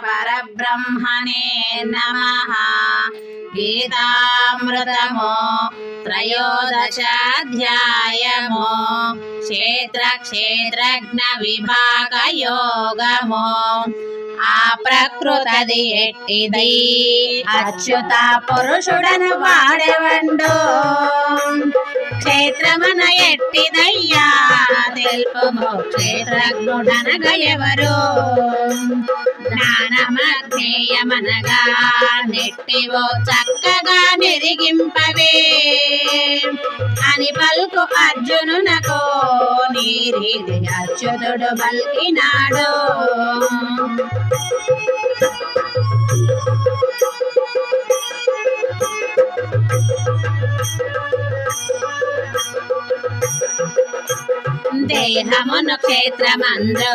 పరబ్రహ్మణే నమ గీతామృతము త్రయోదశాధ్యాయము క్షేత్ర క్షేత్రజ్ఞ విభాగ యోగము ఆ ప్రకృతది ఎట్టిది? అచ్యుత పురుషుడను వాడెవండు? క్షేత్రమన ఎట్టిదయ్యా? తెలుపుము క్షేత్రజ్ఞుడనగ ఎవరు? జ్ఞానమజ్ఞేయమనగా నెట్టివో చక్కగా నిరిగింపవే. అని పలుకు అర్జునునకు నీరిది అచ్యుతుడు పలికినాడు దేహమును క్షేత్రమందు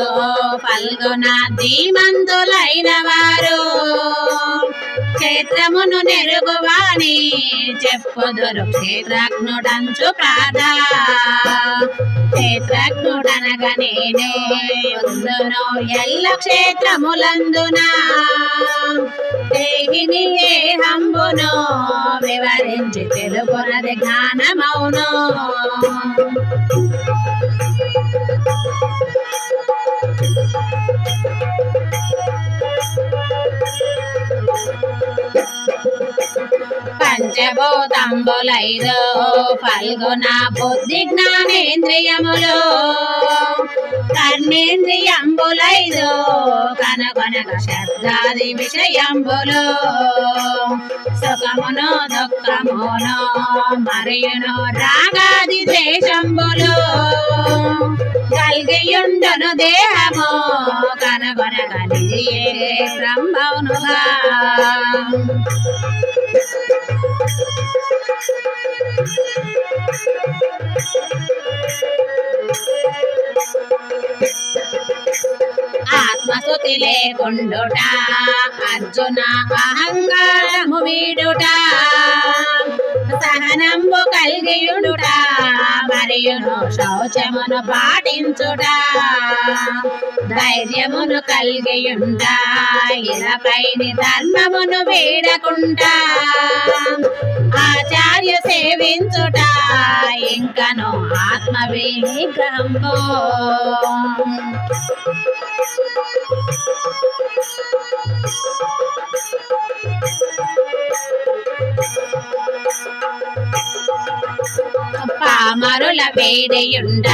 పల్గొన ధీమంతులైన వారు క్షేత్రమును నెరుగువాని చెప్పుదురు క్షేత్రజ్ఞుడంచు పాద క్షేత్రజ్ఞుడనగా నేనే ఉందును ఎల్ల క్షేత్రములందున. దేహిని దేహంబును వివరించి తెలుగునది జ్ఞానమౌను. పంచభూతంబులైదో ఫల్గుణ బుద్ధి జ్ఞానేంద్రియములు. కర్ణేంద్రియంబులైదో కనగొనగ శబ్దాది విషయంబులు. సుఖమును దుఃఖమును మరియును రాగాది దేశంబులు. కలిగియుండును దేహము కనగొనగ నిజే బ్రహ్మవునుగా. లేకుండుట అర్జున అహంకారము వీడుట సహనంబు కలిగియుడుట మరియును శౌచమును పాటించుట ధైర్యమును కలిగియుంట ఇలపైని ధర్మమును వీడకుంటా ఆచార్య సేవించుట ఇంకను ఆత్మ విగ్రహంబో పామరుల వేడియుండ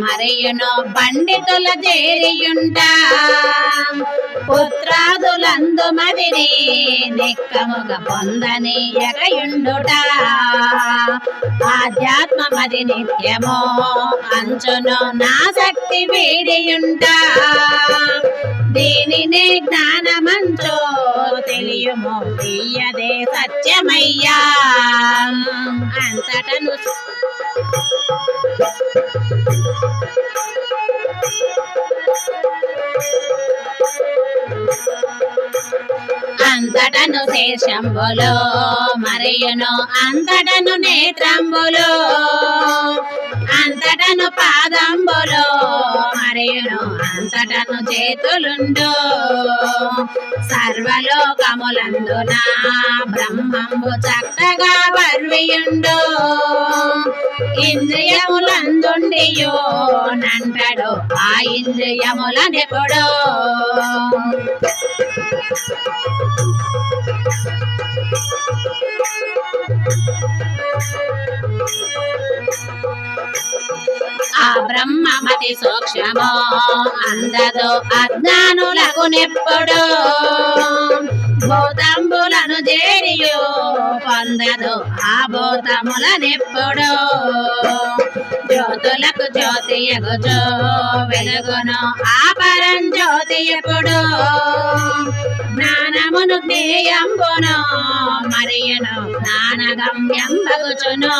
మరియును పండితుల చేరియుండ. పుత్రాదులందు మదిని నిక్కముగ పొందని ఎగయుండుట ఆధ్యాత్మ మది నిత్యమో అంచును నా శక్తి వేడియుంట. దీనినే జ్ఞానమంచో తెలియమో తీయదే సత్యమయ్యా. అంతటను శేషంబులో మరియును అంతటను నేత్రంబులో. అంతటను పాదంబులో మరియును అంతటను చేతులుండు. సర్వలోకములందున బ్రహ్మంబు చక్కగా వర్వియుండు ఇంద్రియములందుండియో నంటడు ఆ ఇంద్రియములనెప్పుడు. ఆ బ్రహ్మమతి సూక్ష్మో అందదు. అజ్ఞానులకు నెప్పుడు భూతంబులను చేరియో పొందదు. ఆ భూతముల నెప్పుడు జ్యోతులకు జ్యోతి ఎగుచో వెలుగును ఆ పరం జ్యోతి ఎప్పుడు జ్ఞానమును జ్ఞేయంబును మరియును జ్ఞానగమ్యం బగుచును.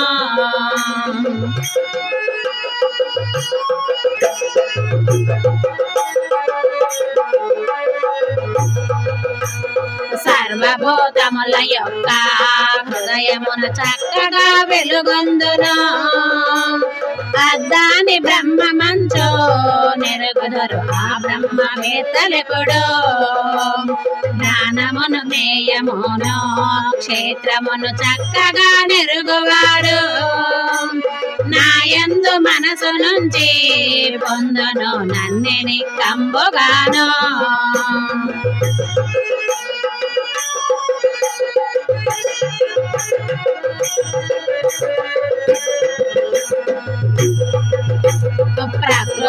సర్వభూతముల యొక్క హృదయమున చక్కగా వెలుగొందును. అద్దాని బ్రహ్మ మంచో నెరుగుదరు ఆ బ్రహ్మవేత్తలెప్పుడు జ్ఞానమును మేయమును క్షేత్రమును చక్కగా నెరుగువాడు. నాయందు మనసు నుంచి పొందును నన్నెని కంబుగాను.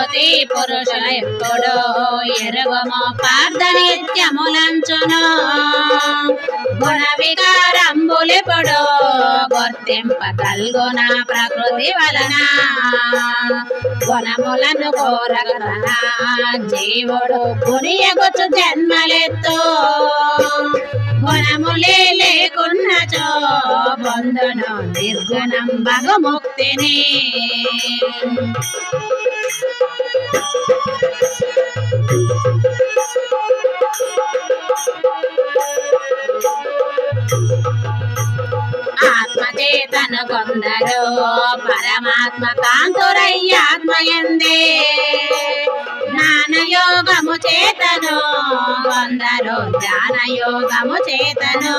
ప్రకృతి పురుషుల ఎప్పుడో ఎరుగము పార్థ నిత్యములంచును గుణ వికారంబులెప్పుడో గుర్తింప కల్గున ప్రకృతి వలన. గుణములను కోరగలన జీవుడు గురియగొచ్చు జన్మలెత్తు. గుణములే లేకున్నచో పొందును నిర్గుణం భగముక్తిని కొందరు పరమాత్మ కాంతురయ్యాత్మయందే జ్ఞానయోగము చేతను కొందరు ధ్యానయోగము చేతను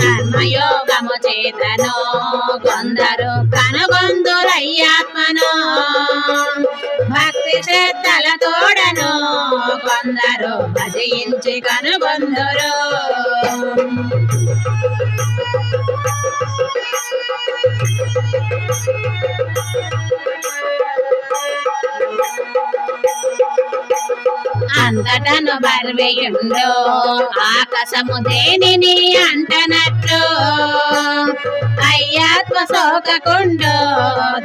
కర్మయోగము చేతను కొందరు కనుగొందురయ్యాత్మను భక్తి శ్రద్ధల తోడను కొందరు భజయించి కనుగొందురు. అంతటను బర్వేయుండు ఆకాశము దేనిని అంటనట్లు అయ్యాత్మ సోకకుండు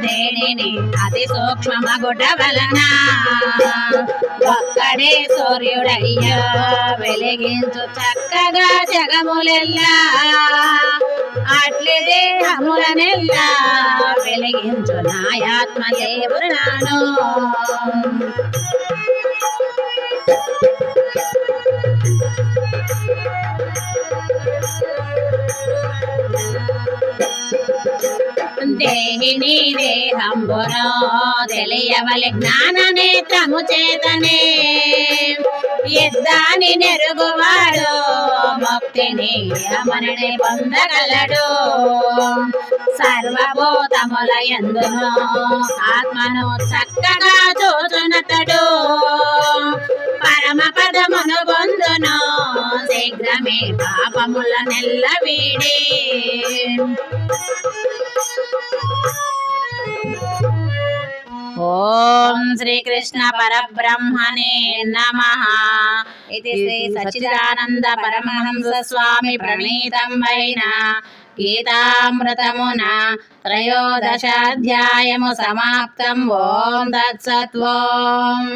దేనిని అతి సూక్ష్మమగుట వలన ఒక్కడే సూర్యుడయ్యా వెలిగించు చక్కగా జగములెల్లా. అట్లే దేహములనెల్లా వెలిగించు నాయాత్మ దేవుడు నాను. దేహిని దేహంబునో తెలియవలి జ్ఞాన నేత్రము చేతనే. యుద్ధాన్ని నెరుగువాడు ముక్తిని అమరుని పొందగలడు. సర్వభూతముల ఎందును ఆత్మను చక్కగా చూచునతడు. పరమ పదమును పొందును శీఘ్రమే పాపముల నెల్ల వీడి. ఓం శ్రీకృష్ణ పరబ్రహ్మణే నమ. ఇది శ్రీ సచ్చిదానంద పరమహంస స్వామి ప్రణీతం వైన గీతామృతమున త్రయోదశాధ్యాయము సమాప్తం. ఓం తత్సత్వం